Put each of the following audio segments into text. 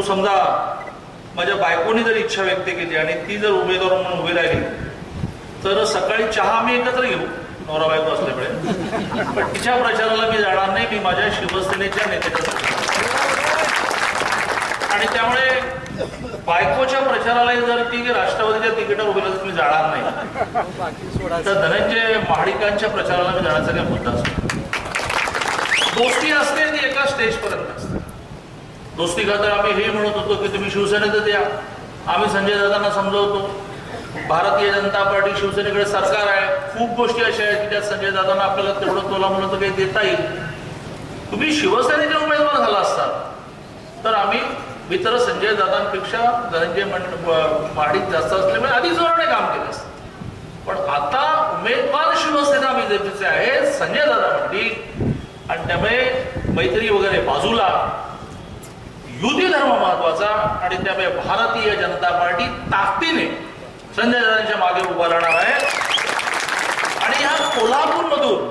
परंतु समजा माझ्या बायकोनी जर इच्छा व्यक्त केली आणि ती जर उमेदवार म्हणून उभी राहिली तर सकाळी चहा आम्ही एकत्र घेऊ. नवरा बायको असल्यामुळे. पण तिच्या प्रचाराला मी जाणार नाही मी माझ्या शिवसेनेच्या नेत्याच्या आणि त्यामुळे बायकोच्या प्रचाराला जर ती राष्ट्रवादीच्या तिकीटावर उभी राहिली तर मी जाणार नाही. तर धनंजय महाडिकांच्या प्रचाराला मी जाण्याचा काही मुद्दा असतो. गोष्टी असते ती एका स्टेजपर्यंत असते. दोस्ती खातर आम्ही हे म्हणत होतो की तुम्ही शिवसेनेतच या आम्ही संजय दादांना समजवतो. भारतीय जनता पार्टी शिवसेनेकडे सरकार आहे. खूप गोष्टी अशा आहेत की त्यात संजय दादांना आपल्याला तेवढं तोला म्हणून काही देता येईल. तुम्ही शिवसेनेचे उमेदवार झाला असतात तर आम्ही मित्र संजय दादांपेक्षा धनंजय पाडीत जास्त असल्यामुळे आधी जोराने काम केलं असतं. पण आता उमेदवार शिवसेना बीजेपीचे आहे संजय दादा म्हणली आणि त्यामुळे मैत्री वगैरे बाजूला. युती धर्म महत्त्वाचा आणि त्यामुळे भारतीय जनता पार्टी ताकदीने संजय दादांच्या मागे उभा राहणार आहे. आणि ह्या कोल्हापूर मधून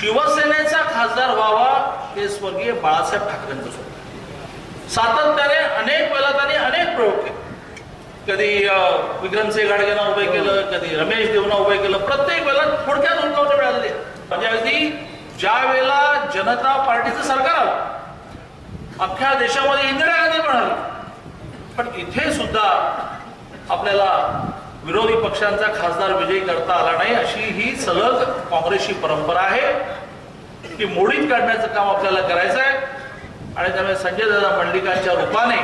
शिवसेनेचा खासदार व्हावा हे स्वर्गीय बाळासाहेब ठाकरेंचं स्वप्न. सातत्याने अनेक वेळा त्यांनी अनेक प्रयोग केले कधी विक्रमसिंह गाडगेंना उभे केलं कधी रमेश देवना उभे केलं. प्रत्येक वेळेला थोडक्यात उंचावटे मिळालेले म्हणजे अगदी ज्या वेळेला जनता पार्टीचं सरकार आलं अख्ख्या देशामध्ये इंदिरा गांधी पण पण इथे सुद्धा आपल्याला विरोधी पक्षांचा खासदार विजयी करता आला नाही अशी ही सलग काँग्रेसची परंपरा आहे की मोडीत काढण्याचं काम आपल्याला करायचं आहे. आणि त्यामुळे संजय दादा मंडलिकांच्या रूपाने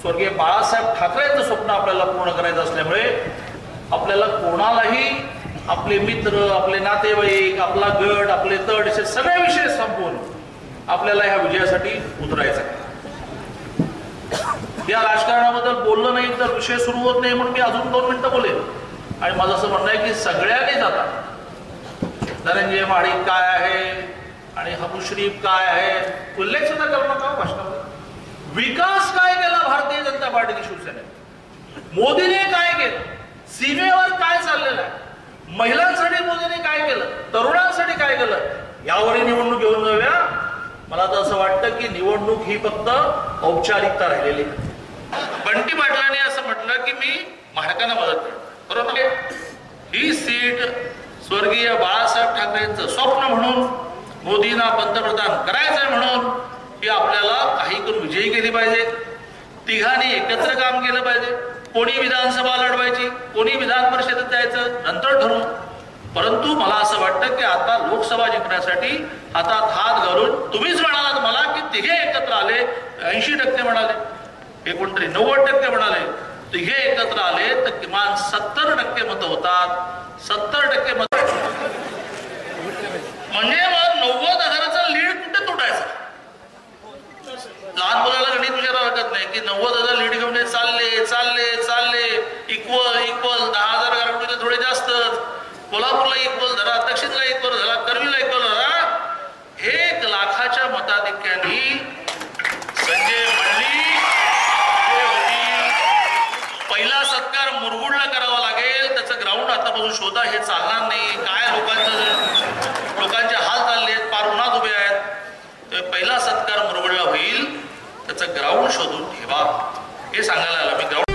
स्वर्गीय बाळासाहेब ठाकरेंचं स्वप्न आपल्याला पूर्ण करायचं असल्यामुळे आपल्याला कोणालाही आपले मित्र आपले नातेवाईक आपला गट आपले तड असे सगळे विषय संपवून आपल्याला ह्या विजयासाठी उतरायचं आहे या राजकारणाबद्दल बोललं नाही तर विषय सुरू होत नाही म्हणून मी अजून दोन मिनिटं बोलेन. आणि माझं असं म्हणणं आहे की सगळ्यांनी जाता. धनंजय माडिक काय आहे? आणि हबू श्रीफ काय आहे? उल्लेख सुद्धा करू नका भाषणामध्ये विकास काय केला भारतीय जनता पार्टीने शिवसेनेत मोदीने काय केलं? सीमेवर काय चाललेलं आहे? महिलांसाठी मोदीने काय केलं? तरुणांसाठी काय केलं? यावरही निवडणूक घेऊन जाऊया. मला तर असं वाटतं की निवडणूक ही फक्त औपचारिकता राहिलेली बंटी पाटलाने असं म्हटलं की मी महाडकांना मदत करतो बरोबर ही सीट स्वर्गीय बाळासाहेब ठाकरेंचं स्वप्न म्हणून मोदींना पंतप्रधान करायचंय म्हणून ही आपल्याला काही करून विजयी केली पाहिजे. तिघांनी एकत्र काम केलं पाहिजे. कोणी विधानसभा लढवायची कोणी विधान परिषदेत जायचं नंतर ठरवू. परंतु मला असं वाटतं की आता लोकसभा जिंकण्यासाठी हातात हात घालून तुम्हीच म्हणालात मला की तिघे एकत्र आले ऐंशी टक्के म्हणाले. हे कोणतरी नव्वद टक्के म्हणाले. तिघे एकत्र आले तर किमान सत्तर टक्के मत होतात. सत्तर टक्के मत. म्हणजे मग नव्वद हजाराचा लीड कुठे तुटायचा? लहान मुलाला गणित विचारावं लागत नाही की नव्वद हजार लीड घेऊन चालले चालले चालले. इक्वल इक्वल दहा हजार गारगुटीला थोडे जास्त कोल्हापूरला इक्वल धरा दक्षिणला इक्वल झाला करवीला इक्वल धरा एक लाखाच्या मताधिक्याने संजय मंडलिक हे होतील पहिला सत्कार मुरगुडला करावा लागेल त्याचं ग्राउंड शोधा हे चालणार नाही. काय लोकांचं लोकांचे हाल चालले आहेत पार उन्हात उभे आहेत. तर पहिला सत्कार मुरगुडला होईल. त्याचं ग्राउंड शोधून ठेवा. हे सांगायला आलं मी. ग्राउंड